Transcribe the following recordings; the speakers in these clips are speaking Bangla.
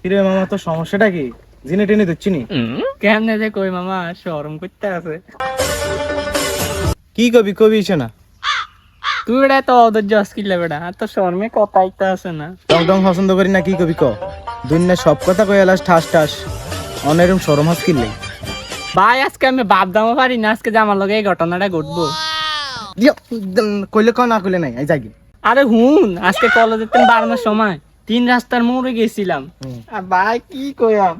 কিরে মামা তোর সমস্যাটা কি? জিনে টেনে দিচ্ছি নি? কেমনে যে কই মামা শরম করতে আছে। কি কবি কবি না? তুই বেটা তো জস কিনলে বেটা আর তো শর্মে কথা আইতে আছে না। টং টং পছন্দ করি না কি কবি ক? দুনিয়া সব কথা কই এলাস ঠাস ঠাস। অনেরম সরম হাস কিনলে ভাই আজকে আমি বাপ দামও পারি না আজকে যে আমার লগে এই ঘটনাটা ঘটবো। কইলে ক না কইলে নাই যাই আরে হুন আজকে কলেজের তেন বাড়ানোর সময় তিন রাস্তার মোড়ে গেছিলাম। আর ভাই কি কইয়াম?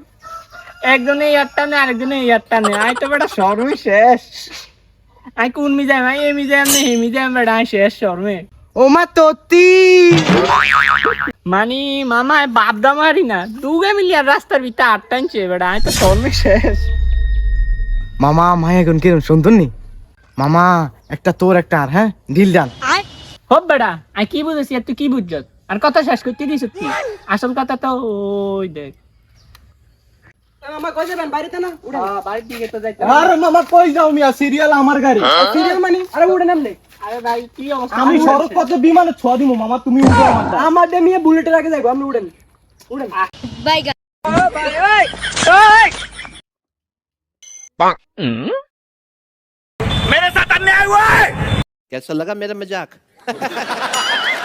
একজনে ইয়ার টানে আরেকজনে ইয়ার টানে আই তো বেটা শর্মে শেষ। আই কোন মি যাই ভাই এমি যাই আমি হেমি যাই বেটা আই শেষ শর্মে। ও মা তোতি! মানে মামা বাপ দাম হারি না দুগে মিলি আর রাস্তার ভিতরে আট টানছে বেটা আই তো শর্মে শেষ। মামা মাই এখন কিরম সুন্দর নি? মামা একটা তোর একটা আর হ্যাঁ? ঢিল ডান হব বেটা আই কি বুঝেছি? আর তুই কি বুঝছত আর কথা শেষ করতে দিস তুই? আসল কথা তো ওই দেখ। মামা কই যাবেন? বাড়িতে না? উঠেন আহ, বাড়ির দিকে তো যাইতে আরে মামা কই যাও মিয়া? সিরিয়াল আমার গাড়ি। সিরিয়াল মানে? আমি সড়ক পথে বিমানে ছ দিমু মামা তুমি আমার দা। আমার ডে মিয়া मेरे साथ अन्याय हुआ है। कैसा लगा मेरा मज़ाक?